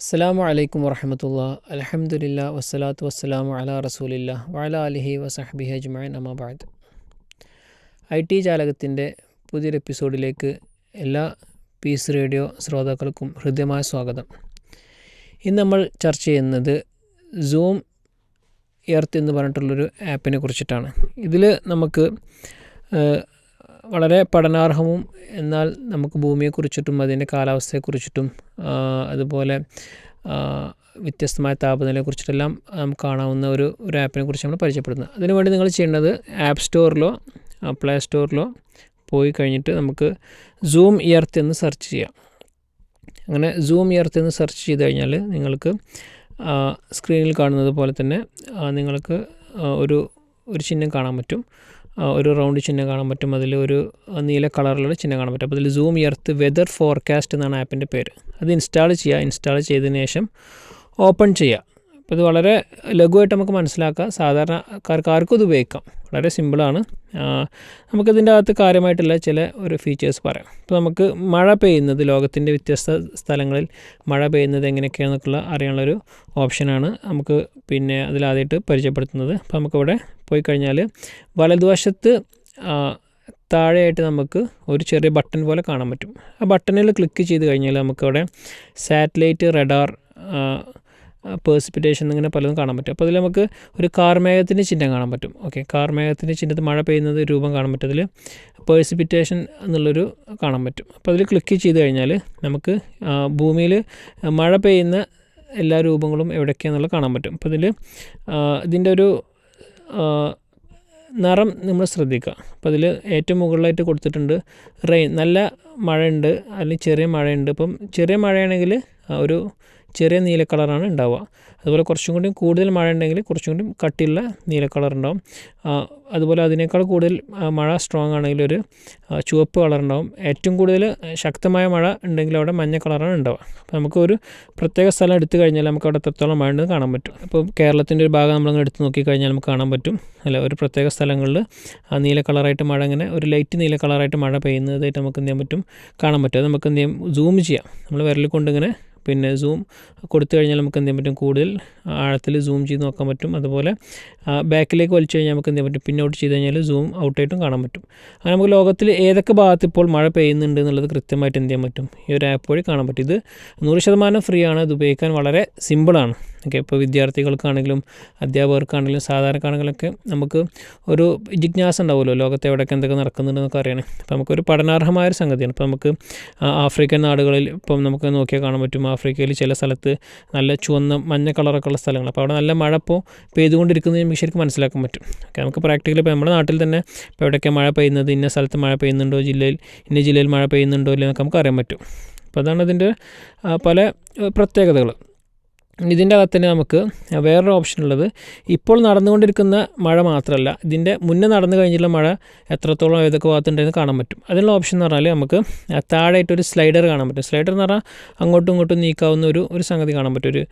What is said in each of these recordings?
അസ്സാം വലൈക്കും വർഹമത്തുള്ള അലഹമുല്ല വസ്സലാത്തു വസ്സലാമു അല റസൂലില്ല വല അലിഹി വസഹബി അജ്മൈൻ അമാബാദ് ഐ ടി ജാലകത്തിന്റെ പുതിയൊരു എപ്പിസോഡിലേക്ക് എല്ലാ പീസ് റേഡിയോ ശ്രോതാക്കൾക്കും ഹൃദ്യമായ സ്വാഗതം. ഇന്ന് നമ്മൾ ചർച്ച ചെയ്യുന്നത് സൂം എർത്ത് എന്ന് പറഞ്ഞിട്ടുള്ളൊരു ആപ്പിനെ കുറിച്ചിട്ടാണ്. ഇതിൽ നമുക്ക് വളരെ പഠനാർഹവും എന്നാൽ നമുക്ക് ഭൂമിയെക്കുറിച്ചിട്ടും അതിന്റെ കാലാവസ്ഥയെക്കുറിച്ചിട്ടും അതുപോലെ വ്യത്യസ്തമായ താപനിലയെക്കുറിച്ചിട്ടെല്ലാം നമുക്ക് കാണാവുന്ന ഒരു ഒരു ആപ്പിനെ കുറിച്ച് നമ്മൾ പരിചയപ്പെടുന്നത്. അതിനുവേണ്ടി നിങ്ങൾ ചെയ്യേണ്ടത് ആപ്പ് സ്റ്റോറിലോ പ്ലേ സ്റ്റോറിലോ പോയി കഴിഞ്ഞിട്ട് നമുക്ക് സൂം ഇയർത്ത് എന്ന് സെർച്ച് ചെയ്യാം. അങ്ങനെ സൂം ഇയർത്ത് എന്ന് സെർച്ച് ചെയ്ത് കഴിഞ്ഞാൽ നിങ്ങൾക്ക് സ്ക്രീനിൽ കാണുന്നത് പോലെ തന്നെ നിങ്ങൾക്ക് ഒരു ഒരു ചിഹ്നം കാണാൻ പറ്റും. ഒരു റൗണ്ട് ചിഹ്നം കാണാൻ പറ്റും. അതിൽ ഒരു നീല കളറിലുള്ള ചിഹ്നം കാണാൻ പറ്റും. അപ്പോൾ അതിൽ സൂം ഇയർത്ത് വെതർ ഫോർകാസ്റ്റ് എന്നാണ് ആപ്പിന്റെ പേര്. അത് ഇൻസ്റ്റാൾ ചെയ്യുക ഇൻസ്റ്റാൾ ചെയ്തതിന് ശേഷം ഓപ്പൺ ചെയ്യുക അപ്പോൾ ഇത് വളരെ ലഘുവായിട്ട് നമുക്ക് മനസ്സിലാക്കാം. സാധാരണക്കാർക്ക് ആർക്കും ഇത് ഉപയോഗിക്കാം. വളരെ സിമ്പിളാണ്. നമുക്കിതിന്റെ അകത്ത് കാര്യമായിട്ടുള്ള ചില ഒരു ഫീച്ചേഴ്സ് പറയാം. ഇപ്പോൾ നമുക്ക് മഴ പെയ്യുന്നത് ലോകത്തിന്റെ വ്യത്യസ്ത സ്ഥലങ്ങളിൽ മഴ പെയ്യുന്നത് എങ്ങനെയൊക്കെയാണെന്നൊക്കെയുള്ള അറിയാനുള്ളൊരു ഓപ്ഷനാണ് നമുക്ക് പിന്നെ അതിലാദ്യമായിട്ട് പരിചയപ്പെടുത്തുന്നത്. അപ്പോൾ നമുക്കിവിടെ പോയി കഴിഞ്ഞാൽ വലതുവശത്ത് താഴെയായിട്ട് നമുക്ക് ഒരു ചെറിയ ബട്ടൺ പോലെ കാണാൻ പറ്റും. ആ ബട്ടണിൽ ക്ലിക്ക് ചെയ്ത് കഴിഞ്ഞാൽ നമുക്കവിടെ സാറ്റലൈറ്റ് റഡാർ പേഴ്സിപ്പിറ്റേഷൻ ഇങ്ങനെ പലതും കാണാൻ പറ്റും. അപ്പോൾ അതിൽ നമുക്ക് ഒരു കാർമേഘത്തിന്റെ ചിഹ്നം കാണാൻ പറ്റും. ഓക്കെ കാർമേഘത്തിന്റെ ചിഹ്നത്തിൽ മഴ പെയ്യുന്നത് രൂപം കാണാൻ പറ്റും അതിൽ പേഴ്സിപ്പിറ്റേഷൻ എന്നുള്ളൊരു കാണാൻ പറ്റും. അപ്പോൾ അതിൽ ക്ലിക്ക് ചെയ്ത് കഴിഞ്ഞാൽ നമുക്ക് ഭൂമിയിൽ മഴ പെയ്യുന്ന എല്ലാ രൂപങ്ങളും എവിടെയൊക്കെയാണെന്നുള്ളത് കാണാൻ പറ്റും. അപ്പോൾ ഇതിൽ ഇതിന്റെ ഒരു നിറം നമ്മൾ ശ്രദ്ധിക്കുക. അപ്പോൾ അതിൽ ഏറ്റവും മുകളിലായിട്ട് കൊടുത്തിട്ടുണ്ട് റെയിൻ നല്ല മഴയുണ്ട് അല്ലെങ്കിൽ ചെറിയ മഴയുണ്ട്. ഇപ്പം ചെറിയ മഴയാണെങ്കിൽ ഒരു ചെറിയ നീല കളറാണ് ഉണ്ടാവുക. അതുപോലെ കുറച്ചും കൂടി കൂടുതൽ മഴ ഉണ്ടെങ്കിൽ കുറച്ചും കൂടി കട്ടിയുള്ള നീല കളർ ഉണ്ടാവും. അതുപോലെ അതിനേക്കാൾ കൂടുതൽ മഴ സ്ട്രോങ് ആണെങ്കിൽ ഒരു ചുവപ്പ് കളർ ഉണ്ടാവും. ഏറ്റവും കൂടുതൽ ശക്തമായ മഴ ഉണ്ടെങ്കിൽ അവിടെ മഞ്ഞ കളറാണ് ഉണ്ടാവുക. അപ്പോൾ നമുക്ക് ഒരു പ്രത്യേക സ്ഥലം എടുത്തു കഴിഞ്ഞാൽ നമുക്ക് അവിടെ എത്രത്തോളം മഴ ഉണ്ടെന്ന് കാണാൻ പറ്റും. അപ്പോൾ കേരളത്തിന്റെ ഒരു ഭാഗം നമ്മളങ്ങ് എടുത്ത് നോക്കിക്കഴിഞ്ഞാൽ നമുക്ക് കാണാൻ പറ്റും. അല്ല ഒരു പ്രത്യേക സ്ഥലങ്ങളിൽ ആ നീല കളറായിട്ട് മഴ ഇങ്ങനെ ഒരു ലൈറ്റ് നീല കളറായിട്ട് മഴ പെയ്യുന്നതായിട്ട് നമുക്ക് എന്ത് ചെയ്യാൻ പറ്റും? കാണാൻ പറ്റും. അത് നമുക്ക് എന്ത് ചെയ്യാം? സൂം ചെയ്യാം. നമ്മൾ വിരൽ കൊണ്ടിങ്ങനെ പിന്നെ സൂം കൊടുത്തു കഴിഞ്ഞാൽ നമുക്ക് എന്ത് പറ്റും? കൂടുതൽ ആഴത്തിൽ സൂം ചെയ്ത് നോക്കാൻ പറ്റും. അതുപോലെ ബാക്കിലേക്ക് വലിച്ചു കഴിഞ്ഞാൽ നമുക്ക് എന്ത് ചെയ്യാൻ പറ്റും? പിന്നോട്ട് ചെയ്ത് കഴിഞ്ഞാൽ സൂം ഔട്ടായിട്ടും കാണാൻ പറ്റും. അങ്ങനെ നമുക്ക് ലോകത്തിൽ ഏതൊക്കെ ഭാഗത്ത് ഇപ്പോൾ മഴ പെയ്യുന്നുണ്ട് എന്നുള്ളത് കൃത്യമായിട്ട് എന്ത് ചെയ്യാൻ പറ്റും? ഈ ഒരു ആപ്പ് വഴി കാണാൻ പറ്റും. ഇത് നൂറ് ശതമാനം ഫ്രീ ആണ്. ഇത് ഉപയോഗിക്കാൻ വളരെ സിമ്പിളാണ് ഓക്കെ ഇപ്പോൾ വിദ്യാർത്ഥികൾക്കാണെങ്കിലും അധ്യാപകർക്കാണെങ്കിലും സാധാരണക്കാണെങ്കിലൊക്കെ നമുക്ക് ഒരു ജിജ്ഞാസ ഉണ്ടാവുമല്ലോ ലോകത്ത് എവിടെയൊക്കെ എന്തൊക്കെ നടക്കുന്നുണ്ടെന്നൊക്കെ അറിയണേ. അപ്പോൾ നമുക്കൊരു പഠനാർഹമായ ഒരു സംഗതിയാണ്. ഇപ്പോൾ നമുക്ക് ആഫ്രിക്കൻ നാടുകളിൽ ഇപ്പം നമുക്ക് നോക്കിയാൽ കാണാൻ പറ്റും ആഫ്രിക്കയിൽ ചില സ്ഥലത്ത് നല്ല ചുവന്ന മഞ്ഞ കളറൊക്കെ ഉള്ള സ്ഥലങ്ങൾ അപ്പോൾ അവിടെ നല്ല മഴ ഇപ്പോൾ പെയ്തുകൊണ്ടിരിക്കുന്നത് നമുക്ക് ശരിക്കും മനസ്സിലാക്കാൻ പറ്റും. ഓക്കെ നമുക്ക് പ്രാക്ടിക്കലി ഇപ്പോൾ നമ്മുടെ നാട്ടിൽ തന്നെ ഇപ്പോൾ എവിടെയൊക്കെ മഴ പെയ്യുന്നത് ഇന്ന സ്ഥലത്ത് മഴ പെയ്യുന്നുണ്ടോ ജില്ലയിൽ ഇന്ന ജില്ലയിൽ മഴ പെയ്യുന്നുണ്ടോ ഇല്ലെന്നൊക്കെ നമുക്ക് അറിയാൻ പറ്റും. അപ്പോൾ അതാണ് അതിന്റെ പല പ്രത്യേകതകൾ. ഇതിന്റെ അകത്ത് തന്നെ നമുക്ക് വേറൊരു ഓപ്ഷൻ ഉള്ളത്. ഇപ്പോൾ നടന്നുകൊണ്ടിരിക്കുന്ന മഴ മാത്രമല്ല ഇതിന്റെ മുന്നേ നടന്നു കഴിഞ്ഞിട്ടുള്ള മഴ എത്രത്തോളം ഏതൊക്കെ ഭാഗത്തുണ്ടെന്ന് കാണാൻ പറ്റും. അതിനുള്ള ഓപ്ഷൻ എന്ന് പറഞ്ഞാൽ നമുക്ക് താഴെയായിട്ടൊരു സ്ലൈഡർ കാണാൻ പറ്റും. സ്ലൈഡർ എന്ന് പറഞ്ഞാൽ അങ്ങോട്ടും ഇങ്ങോട്ടും നീക്കാവുന്ന ഒരു ഒരു സംഗതി കാണാൻ പറ്റും. ഒരു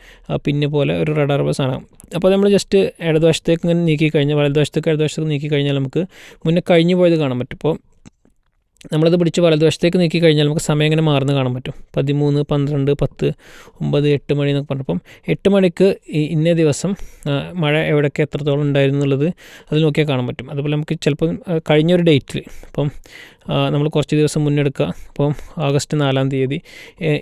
പിന്നെ പോലെ ഒരു റഡാർ സാധനം. അപ്പോൾ നമ്മൾ ജസ്റ്റ് ഇടതുവശത്തേക്ക് ഇങ്ങനെ നീക്കി കഴിഞ്ഞാൽ വലതുവശത്തേക്ക് ഇടതുവശത്തേക്ക് നീക്കി കഴിഞ്ഞാൽ നമുക്ക് മുന്നേ കഴിഞ്ഞു പോയത് കാണാൻ പറ്റും. ഇപ്പോൾ നമ്മളത് പിടിച്ച് വലതുവശത്തേക്ക് നീക്കി കഴിഞ്ഞാൽ നമുക്ക് സമയം ഇങ്ങനെ മാറുന്ന കാണാൻ പറ്റും. പതിമൂന്ന് പന്ത്രണ്ട് പത്ത് ഒമ്പത് എട്ട് മണി എന്നൊക്കെ പറഞ്ഞപ്പം എട്ട് മണിക്ക് ഇന്ന ദിവസം മഴ എവിടെയൊക്കെ എത്രത്തോളം ഉണ്ടായിരുന്നു എന്നുള്ളത് അതിൽ നോക്കിയാൽ കാണാൻ പറ്റും. അതുപോലെ നമുക്ക് ചിലപ്പം കഴിഞ്ഞൊരു ഡേറ്റിൽ ഇപ്പം ആ, നമ്മൾ കുറച്ച് ദിവസം മുന്നെടുക്കുക. അപ്പം ആഗസ്റ്റ് നാലാം തീയതി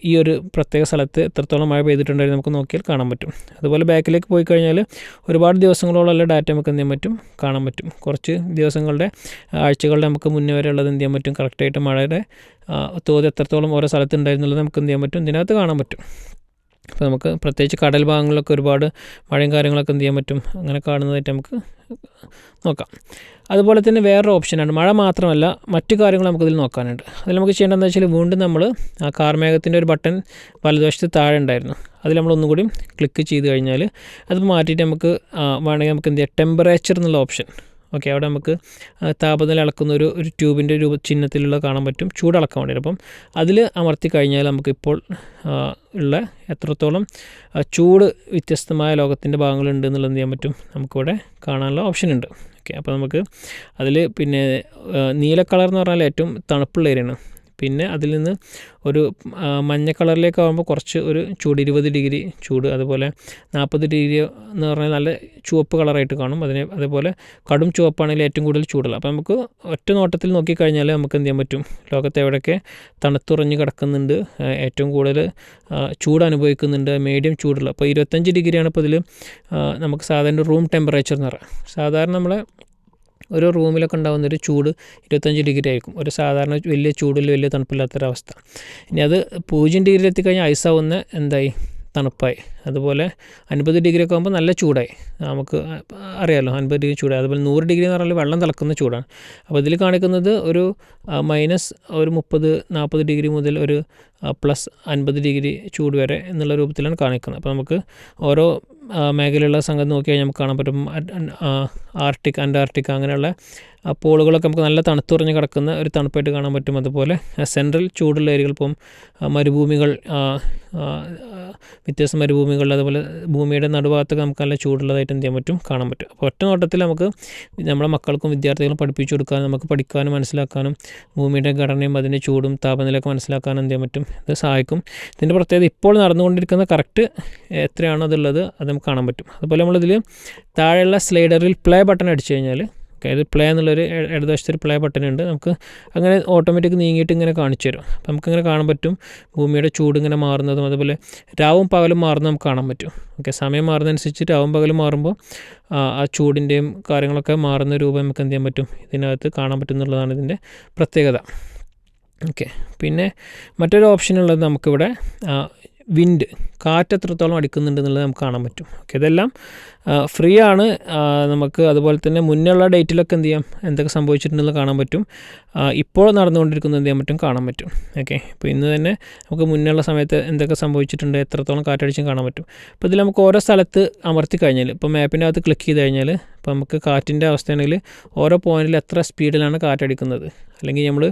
ഈ ഒരു പ്രത്യേക സ്ഥലത്ത് എത്രത്തോളം മഴ പെയ്തിട്ടുണ്ടായിരുന്നു നമുക്ക് നോക്കിയാൽ കാണാൻ പറ്റും. അതുപോലെ ബാക്കിലേക്ക് പോയി കഴിഞ്ഞാൽ ഒരുപാട് ദിവസങ്ങളോളമുള്ള ഡാറ്റ നമുക്ക് എന്ത് ചെയ്യാൻ പറ്റും? കാണാൻ പറ്റും. കുറച്ച് ദിവസങ്ങളുടെ ആഴ്ചകളുടെ നമുക്ക് മുന്നേ വരെ ഉള്ളത് എന്ത് ചെയ്യാൻ പറ്റും? കറക്റ്റായിട്ട് മഴയുടെ തോത് എത്രത്തോളം ഓരോ സ്ഥലത്ത് ഉണ്ടായിരുന്നുള്ളത് നമുക്ക് എന്ത് ചെയ്യാൻ പറ്റും? ഇതിനകത്ത് കാണാൻ പറ്റും. അപ്പോൾ നമുക്ക് പ്രത്യേകിച്ച് കടൽ ഭാഗങ്ങളിലൊക്കെ ഒരുപാട് മഴയും കാര്യങ്ങളൊക്കെ എന്ത് ചെയ്യാൻ പറ്റും? അങ്ങനെ കാണുന്നതായിട്ട് നമുക്ക് നോക്കാം. അതുപോലെ തന്നെ വേറൊരു ഓപ്ഷനാണ് മഴ മാത്രമല്ല മറ്റു കാര്യങ്ങൾ നമുക്കിതിൽ നോക്കാനുണ്ട്. അതിൽ നമുക്ക് ചെയ്യേണ്ടതെന്ന് വെച്ചാൽ വീണ്ടും നമ്മൾ ആ കാർമേഘത്തിന്റെ ഒരു ബട്ടൺ വലതുവശത്ത് താഴെ ഉണ്ടായിരുന്നു. അതിൽ നമ്മൾ ഒന്നും കൂടി ക്ലിക്ക് ചെയ്ത് കഴിഞ്ഞാൽ അത് മാറ്റിയിട്ട് നമുക്ക് വേണമെങ്കിൽ നമുക്ക് എന്ത് ചെയ്യാം? ടെമ്പറേച്ചർ എന്നുള്ള ഓപ്ഷൻ ഓക്കെ അവിടെ നമുക്ക് താപനില അളക്കുന്ന ഒരു ഒരു ട്യൂബിന്റെ രൂപ ചിഹ്നത്തിലുള്ള കാണാൻ പറ്റും. ചൂടളക്കാൻ വേണ്ടിയിട്ട്. വേണ്ടി അപ്പം അതിൽ അമർത്തി കഴിഞ്ഞാൽ നമുക്കിപ്പോൾ ഉള്ള എത്രത്തോളം ചൂട് വ്യത്യസ്തമായ ലോകത്തിന്റെ ഭാഗങ്ങളുണ്ട് എന്നുള്ളത് എന്ത് ചെയ്യാൻ പറ്റും. നമുക്കിവിടെ കാണാനുള്ള ഓപ്ഷൻ ഉണ്ട്. ഓക്കെ അപ്പോൾ നമുക്ക് അതിൽ പിന്നെ നീല കളർ എന്ന് പറഞ്ഞാൽ ഏറ്റവും തണുപ്പുള്ള ഏരിയയാണ്. പിന്നെ അതിൽ നിന്ന് ഒരു മഞ്ഞ കളറിലേക്ക് ആകുമ്പോൾ കുറച്ച് ഒരു ചൂട് ഇരുപത് ഡിഗ്രി ചൂട് അതുപോലെ നാൽപ്പത് ഡിഗ്രി എന്ന് പറഞ്ഞാൽ നല്ല ചുവപ്പ് കളറായിട്ട് കാണും. അതിനെ അതേപോലെ കടും ചുവപ്പാണെങ്കിൽ ഏറ്റവും കൂടുതൽ ചൂടുള്ള. അപ്പോൾ നമുക്ക് ഒറ്റ നോട്ടത്തിൽ നോക്കിക്കഴിഞ്ഞാൽ നമുക്ക് എന്ത് ചെയ്യാൻ പറ്റും? ലോകത്ത് എവിടെയൊക്കെ തണുത്തുറഞ്ഞ് കിടക്കുന്നുണ്ട് ഏറ്റവും കൂടുതൽ ചൂട് അനുഭവിക്കുന്നുണ്ട് മീഡിയം ചൂടുള്ള. അപ്പോൾ ഇരുപത്തഞ്ച് ഡിഗ്രിയാണ് ഇപ്പോൾ ഇതിൽ നമുക്ക് സാധാരണ റൂം ടെമ്പറേച്ചർ എന്ന് പറയാം. സാധാരണ നമ്മളെ ഒരു റൂമിലൊക്കെ ഉണ്ടാകുന്ന ഒരു ചൂട് ഇരുപത്തഞ്ച് ഡിഗ്രി ആയിരിക്കും. ഒരു സാധാരണ വലിയ ചൂടിൽ വലിയ തണുപ്പില്ലാത്തൊരവസ്ഥ. ഇനി അത് പൂജ്യം ഡിഗ്രി എത്തിക്കഴിഞ്ഞാൽ ഐസാവുന്ന എന്തായി? തണുപ്പായി. അതുപോലെ അൻപത് ഡിഗ്രി ഒക്കെ ആകുമ്പോൾ നല്ല ചൂടായി. നമുക്ക് അറിയാമല്ലോ അൻപത് ഡിഗ്രി ചൂടായി. അതുപോലെ നൂറ് ഡിഗ്രി എന്ന് പറഞ്ഞാൽ വെള്ളം തിളക്കുന്ന ചൂടാണ്. അപ്പോൾ ഇതിൽ കാണിക്കുന്നത് ഒരു മൈനസ് ഒരു മുപ്പത് നാൽപ്പത് ഡിഗ്രി മുതൽ ഒരു പ്ലസ് അൻപത് ഡിഗ്രി ചൂട് വരെ എന്നുള്ള രൂപത്തിലാണ് കാണിക്കുന്നത്. അപ്പോൾ നമുക്ക് ഓരോ മേഖലയുള്ള സംഗതി നോക്കിയാൽ നമുക്ക് കാണാൻ പറ്റും. ആർട്ടിക് അന്റാർട്ടിക് അങ്ങനെയുള്ള പോളുകളൊക്കെ നമുക്ക് നല്ല തണുത്തുറഞ്ഞ് കിടക്കുന്ന ഒരു തണുപ്പായിട്ട് കാണാൻ പറ്റും. അതുപോലെ സെൻട്രൽ ചൂടുള്ള ഏരിയകൾ ഇപ്പം മരുഭൂമികൾ വ്യത്യസ്ത ആ, മരുഭൂമികൾ അതുപോലെ ഭൂമിയുടെ നടുഭാഗത്തൊക്കെ നമുക്ക് നല്ല ചൂടുള്ളതായിട്ട് എന്ത് ചെയ്യാൻ പറ്റും? കാണാൻ പറ്റും. അപ്പോൾ ഒറ്റ നോട്ടത്തിൽ നമുക്ക് നമ്മുടെ മക്കൾക്കും വിദ്യാർത്ഥികളും പഠിപ്പിച്ചു കൊടുക്കാനും നമുക്ക് പഠിക്കാനും മനസ്സിലാക്കാനും ഭൂമിയുടെ ഘടനയും അതിന്റെ ചൂടും താപനിലയൊക്കെ മനസ്സിലാക്കാനും എന്ത് ചെയ്യാൻ പറ്റും? ഇത് സഹായിക്കും. ഇതിന്റെ പ്രത്യേകത ഇപ്പോൾ നടന്നുകൊണ്ടിരിക്കുന്ന കറക്റ്റ് എത്രയാണോ അതുള്ളത് അത് നമുക്ക് കാണാൻ പറ്റും. അതുപോലെ നമ്മളിതിൽ താഴെയുള്ള സ്ലൈഡറിൽ പ്ലേ ബട്ടൺ അടിച്ചു കഴിഞ്ഞാൽ അതായത് പ്ലേ എന്നുള്ളൊരു ഇടതുവശത്തൊരു ഇടതുവശത്ത് പ്ലേ ബട്ടൺ ഉണ്ട്. നമുക്ക് അങ്ങനെ ഓട്ടോമാറ്റിക് നീങ്ങിയിട്ട് ഇങ്ങനെ കാണിച്ചു തരും. അപ്പം നമുക്കിങ്ങനെ കാണാൻ പറ്റും. ഭൂമിയുടെ ചൂട് ഇങ്ങനെ മാറുന്നതും അതുപോലെ രാവും പകലും മാറുന്നതും നമുക്ക് കാണാൻ പറ്റും. ഓക്കെ സമയം മാറുന്നതനുസരിച്ച് രാവും പകലും മാറുമ്പോൾ ആ ചൂടിന്റെയും കാര്യങ്ങളൊക്കെ മാറുന്ന രൂപം നമുക്ക് എന്ത് ചെയ്യാൻ പറ്റും? ഇതിനകത്ത് കാണാൻ പറ്റും എന്നുള്ളതാണ് ഇതിന്റെ പ്രത്യേകത. ഓക്കെ പിന്നെ മറ്റൊരു ഓപ്ഷൻ ഉള്ളത് നമുക്കിവിടെ വിൻഡ് കാറ്റ് എത്രത്തോളം അടിക്കുന്നുണ്ട് എന്നുള്ളത് നമുക്ക് കാണാൻ പറ്റും. ഓക്കെ ഇതെല്ലാം ഫ്രീ ആണ്. നമുക്ക് അതുപോലെ തന്നെ മുന്നേയുള്ള ഡേറ്റിലൊക്കെ എന്ത് ചെയ്യാം? എന്തൊക്കെ സംഭവിച്ചിട്ടുണ്ടെന്ന് കാണാൻ പറ്റും. ഇപ്പോൾ നടന്നുകൊണ്ടിരിക്കുന്നത് എന്ത് ചെയ്യാൻ പറ്റും? കാണാൻ പറ്റും. ഓക്കെ ഇപ്പോൾ ഇന്ന് തന്നെ നമുക്ക് മുന്നേയുള്ള സമയത്ത് എന്തൊക്കെ സംഭവിച്ചിട്ടുണ്ട്? എത്രത്തോളം കാറ്റടിച്ചും കാണാൻ പറ്റും. അപ്പോൾ ഇതിൽ നമുക്ക് ഓരോ സ്ഥലത്ത് അമർത്തി കഴിഞ്ഞാൽ ഇപ്പോൾ മാപ്പിന്റെ അകത്ത് ക്ലിക്ക് ചെയ്ത് കഴിഞ്ഞാൽ ഇപ്പോൾ നമുക്ക് കാറ്റിന്റെ അവസ്ഥയാണെങ്കിൽ ഓരോ പോയിന്റിൽ എത്ര സ്പീഡിലാണ് കാറ്റടിക്കുന്നത്. അല്ലെങ്കിൽ നമ്മൾ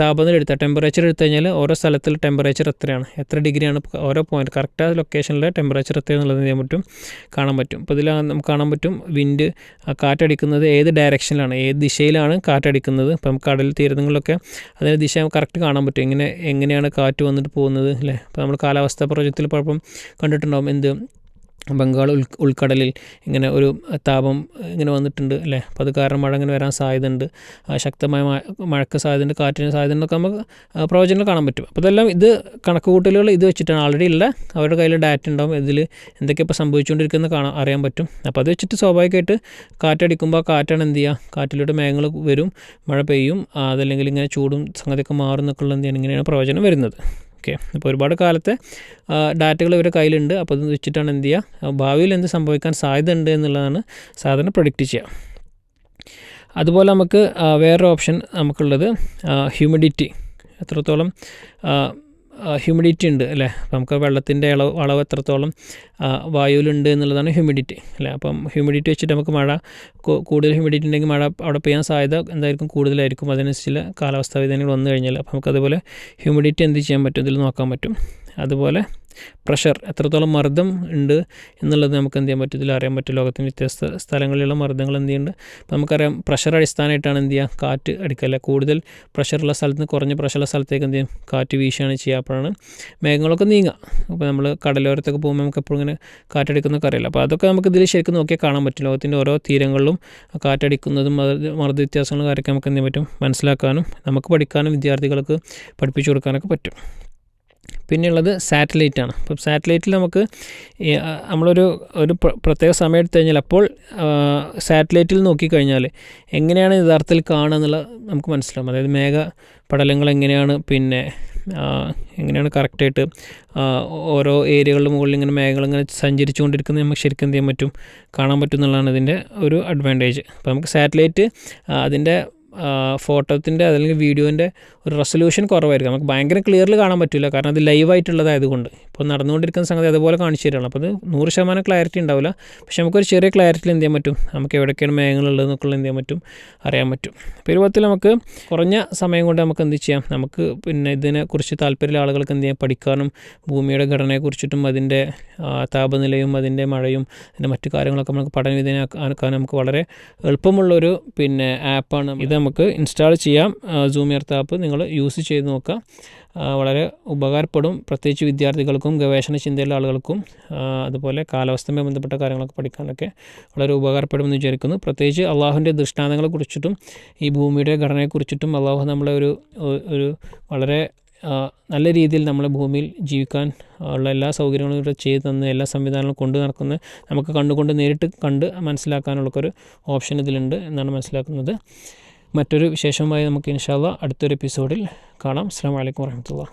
താപനില എടുത്താൽ ടെമ്പറേച്ചർ എടുത്തു കഴിഞ്ഞാൽ ഓരോ സ്ഥലത്തിൽ ടെമ്പറേച്ചർ എത്രയാണ്? എത്ര ഡിഗ്രിയാണ് ഓരോ പോയിന്റ് കറക്റ്റ് ആ ലൊക്കേഷനിലെ ടെമ്പറേച്ചർ എത്രയാണെന്നുള്ളത് ചെയ്യാൻ പറ്റും. കാണാൻ പറ്റും. അപ്പോൾ ഇതിൽ നമുക്ക് കാണാൻ പറ്റും വിൻഡ് കാറ്റടിക്കുന്നത് ഏത് ഡയറക്ഷനിലാണ് ഏത് ദിശയിലാണ് കാറ്റടിക്കുന്നത്? ഇപ്പം കടൽ തീരങ്ങളിലൊക്കെ അതിന്റെ ദിശ കറക്റ്റ് കാണാൻ പറ്റും. എങ്ങനെ എങ്ങനെയാണ് കാറ്റ് വന്നിട്ട് പോകുന്നത് അല്ലേ? അപ്പോൾ നമ്മൾ കാലാവസ്ഥ പ്രവചനത്തിൽ പലപ്പം കണ്ടിട്ടുണ്ടാകും എന്ത് ബംഗാൾ ഉൾ ഉൾക്കടലിൽ ഇങ്ങനെ ഒരു താപം ഇങ്ങനെ വന്നിട്ടുണ്ട് അല്ലേ? അപ്പോൾ അത് കാരണം മഴ ഇങ്ങനെ വരാൻ സാധ്യതയുണ്ട്. ശക്തമായ മഴ മഴയ്ക്ക് സാധ്യതയുണ്ട് കാറ്റിന് സാധ്യതയുണ്ടൊക്കെ നമുക്ക് പ്രവചനം പ്രവചനങ്ങൾ കാണാൻ പറ്റും. അപ്പോൾ ഇതെല്ലാം ഇത് കണക്ക് കൂട്ടലുകൾ ഇത് വെച്ചിട്ടാണ്. ആൾറെഡി ഉള്ള അവരുടെ കയ്യിൽ ഡാറ്റ ഉണ്ടാവും. ഇതിൽ എന്തൊക്കെ ഇപ്പോൾ സംഭവിച്ചുകൊണ്ടിരിക്കുന്നത് കാണാൻ അറിയാൻ പറ്റും. അപ്പോൾ അത് വെച്ചിട്ട് സ്വാഭാവികമായിട്ട് കാറ്റടിക്കുമ്പോൾ കാറ്റാണ് എന്ത് ചെയ്യുക കാറ്റിലൂടെ മേഘങ്ങൾ വരും മഴ പെയ്യും അതല്ലെങ്കിൽ ഇങ്ങനെ ചൂടും സംഗതിയൊക്കെ മാറുന്നൊക്കെ ഉള്ളത് ഉള്ള എന്ത് ചെയ്യണം ഇങ്ങനെയാണ് പ്രവചനം വരുന്നത്. ഓക്കെ. അപ്പോൾ ഒരുപാട് കാലത്തെ ഡാറ്റകൾ ഇവരുടെ കയ്യിലുണ്ട്. അപ്പോൾ അത് വെച്ചിട്ടാണ് എന്ത് ചെയ്യുക ഭാവിയിൽ എന്ത് സംഭവിക്കാൻ സാധ്യത ഉണ്ട് എന്നുള്ളതാണ് സാധാരണ പ്രൊഡിക്റ്റ് ചെയ്യുക അതുപോലെ നമുക്ക് വേറൊരു ഓപ്ഷൻ നമുക്കുള്ളത് ഹ്യൂമിഡിറ്റി എത്രത്തോളം ഹ്യൂമിഡിറ്റി ഉണ്ട് അല്ലേ? അപ്പം നമുക്ക് വെള്ളത്തിന്റെ അളവ് അളവ് എത്രത്തോളം വായുവിലുണ്ട് എന്നുള്ളതാണ് ഹ്യൂമിഡിറ്റി അല്ലേ? അപ്പം ഹ്യൂമിഡിറ്റി വെച്ചിട്ട് നമുക്ക് മഴ കൂടുതൽ ഹ്യൂമിഡിറ്റി ഉണ്ടെങ്കിൽ മഴ അവിടെ പെയ്യാൻ സാധ്യത എന്തായിരിക്കും? കൂടുതലായിരിക്കും. അതിനനുസരിച്ചുള്ള കാലാവസ്ഥാ വ്യതിയാനങ്ങൾ വന്നു കഴിഞ്ഞാൽ. അപ്പം നമുക്ക് അതുപോലെ ഹ്യൂമിഡിറ്റി എന്ത് ചെയ്യാൻ പറ്റും? ഇതിൽ നോക്കാൻ പറ്റും. അതുപോലെ പ്രഷർ എത്രത്തോളം മർദ്ദം ഉണ്ട് എന്നുള്ളത് നമുക്ക് എന്ത് ചെയ്യാൻ പറ്റും ഇതിൽ അറിയാൻ പറ്റും ലോകത്തിന് വ്യത്യസ്ത സ്ഥലങ്ങളിലുള്ള മർദ്ദങ്ങൾ എന്ത് ചെയ്യുന്നുണ്ട്. അപ്പോൾ നമുക്കറിയാം പ്രഷർ അടിസ്ഥാനമായിട്ടാണ് എന്ത് ചെയ്യുക? കാറ്റ് അടിക്കല്ല കൂടുതൽ പ്രഷറുള്ള സ്ഥലത്ത് നിന്ന് കുറഞ്ഞ പ്രഷറുള്ള സ്ഥലത്തേക്ക് എന്ത് ചെയ്യും? കാറ്റ് വീശുകയാണ് ചെയ്യുക. അപ്പോഴാണ് മേഘങ്ങളൊക്കെ നീങ്ങുക. അപ്പോൾ നമ്മൾ കടലോരത്തൊക്കെ പോകുമ്പോൾ നമുക്ക് എപ്പോഴും ഇങ്ങനെ കാറ്റടിക്കുന്നൊക്കെ അറിയില്ല. അപ്പോൾ അതൊക്കെ നമുക്ക് ഇതിൽ ശരിക്കും നോക്കിയാൽ കാണാൻ പറ്റും. ലോകത്തിന്റെ ഓരോ തീരങ്ങളിലും കാറ്റടിക്കുന്നതും മർദ്ദ വ്യത്യാസങ്ങളും കാര്യമൊക്കെ നമുക്ക് എന്ത് പറ്റും? മനസ്സിലാക്കാനും നമുക്ക് പഠിക്കാനും വിദ്യാർത്ഥികൾക്ക് പഠിപ്പിച്ചു കൊടുക്കാനൊക്കെ പറ്റും. പിന്നെയുള്ളത് സാറ്റലൈറ്റ് ആണ് അപ്പം സാറ്റലൈറ്റിൽ നമുക്ക് നമ്മളൊരു ഒരു പ്രത്യേക സമയം എടുത്തു കഴിഞ്ഞാൽ അപ്പോൾ സാറ്റലൈറ്റിൽ നോക്കിക്കഴിഞ്ഞാൽ എങ്ങനെയാണ് യഥാർത്ഥത്തിൽ കാണുക എന്നുള്ള നമുക്ക് മനസ്സിലാവും. അതായത് മേഘ പടലങ്ങൾ എങ്ങനെയാണ് പിന്നെ എങ്ങനെയാണ് കറക്റ്റായിട്ട് ഓരോ ഏരിയകളുടെ മുകളിൽ ഇങ്ങനെ മേഘങ്ങൾ ഇങ്ങനെ സഞ്ചരിച്ചുകൊണ്ടിരിക്കുന്നത് നമുക്ക് ശരിക്കും എന്ത് ചെയ്യാൻ പറ്റും? കാണാൻ പറ്റും എന്നുള്ളതാണ് ഇതിന്റെ ഒരു അഡ്വാന്റേജ് അപ്പോൾ നമുക്ക് സാറ്റലൈറ്റ് അതിന്റെ ഫോട്ടോത്തിന്റെ അല്ലെങ്കിൽ വീഡിയോന്റെ ഒരു റെസൊല്യൂഷൻ കുറവായിരിക്കും. നമുക്ക് ഭയങ്കര ക്ലിയറിൽ കാണാൻ പറ്റില്ല കാരണം അത് ലൈവായിട്ടുള്ളതായതുകൊണ്ട് ഇപ്പോൾ നടന്നുകൊണ്ടിരിക്കുന്ന സംഗതി അതുപോലെ കാണിച്ചു തരികയാണ് അപ്പോൾ അത് നൂറ് ശതമാനം ക്ലാരിറ്റി ഉണ്ടാവില്ല. പക്ഷേ നമുക്കൊരു ചെറിയ ക്ലാരിറ്റിയിൽ എന്ത് ചെയ്യാൻ പറ്റും? നമുക്ക് എവിടെയൊക്കെയാണ് മേഘങ്ങളുള്ളത് എന്നൊക്കെ എന്ത് ചെയ്യാൻ പറ്റും? അറിയാൻ പറ്റും. അപ്പോൾ രൂപത്തിൽ നമുക്ക് കുറഞ്ഞ സമയം കൊണ്ട് നമുക്ക് എന്ത് ചെയ്യാം? നമുക്ക് പിന്നെ ഇതിനെക്കുറിച്ച് താല്പര്യമുള്ള ആളുകൾക്ക് എന്ത് ചെയ്യാം? പഠിക്കാനും ഭൂമിയുടെ ഘടനയെക്കുറിച്ചിട്ടും അതിന്റെ താപനിലയും അതിന്റെ മഴയും അതിന്റെ മറ്റു കാര്യങ്ങളൊക്കെ നമുക്ക് പഠന വിധേയമാക്കാൻ നമുക്ക് വളരെ എളുപ്പമുള്ളൊരു പിന്നെ ആപ്പാണ്. ഇത് നമുക്ക് ഇൻസ്റ്റാൾ ചെയ്യാം. സൂം എർത്ത് ആപ്പ് നിങ്ങൾ യൂസ് ചെയ്ത് നോക്കുക. വളരെ ഉപകാരപ്പെടും പ്രത്യേകിച്ച് വിദ്യാർത്ഥികൾക്കും ഗവേഷണ ചിന്തയുള്ള ആളുകൾക്കും. അതുപോലെ കാലാവസ്ഥയുമായി ബന്ധപ്പെട്ട കാര്യങ്ങളൊക്കെ പഠിക്കാനൊക്കെ വളരെ ഉപകാരപ്പെടുമെന്ന് വിചാരിക്കുന്നു. പ്രത്യേകിച്ച് അള്ളാഹുവിന്റെ ദൃഷ്ടാന്തങ്ങളെ കുറിച്ചിട്ടും ഈ ഭൂമിയുടെ ഘടനയെക്കുറിച്ചിട്ടും അള്ളാഹു നമ്മളെ ഒരു ഒരു വളരെ നല്ല രീതിയിൽ നമ്മളെ ഭൂമിയിൽ ജീവിക്കാൻ ഉള്ള എല്ലാ സൗകര്യങ്ങളും ഇവിടെ ചെയ്തു തന്ന എല്ലാ സംവിധാനങ്ങളും കൊണ്ടു നടക്കുന്ന നമുക്ക് കണ്ടുകൊണ്ട് നേരിട്ട് കണ്ട് മനസ്സിലാക്കാനുള്ളൊരു ഓപ്ഷൻ ഇതിലുണ്ട് എന്നാണ് മനസ്സിലാക്കുന്നത്. മറ്റൊരു വിശേഷമായി നമുക്ക് ഇൻഷാല്ല അടുത്തൊരു എപ്പിസോഡിൽ കാണാം. അസ്സാം വലൈക്കും വർഹമത്തുള്ള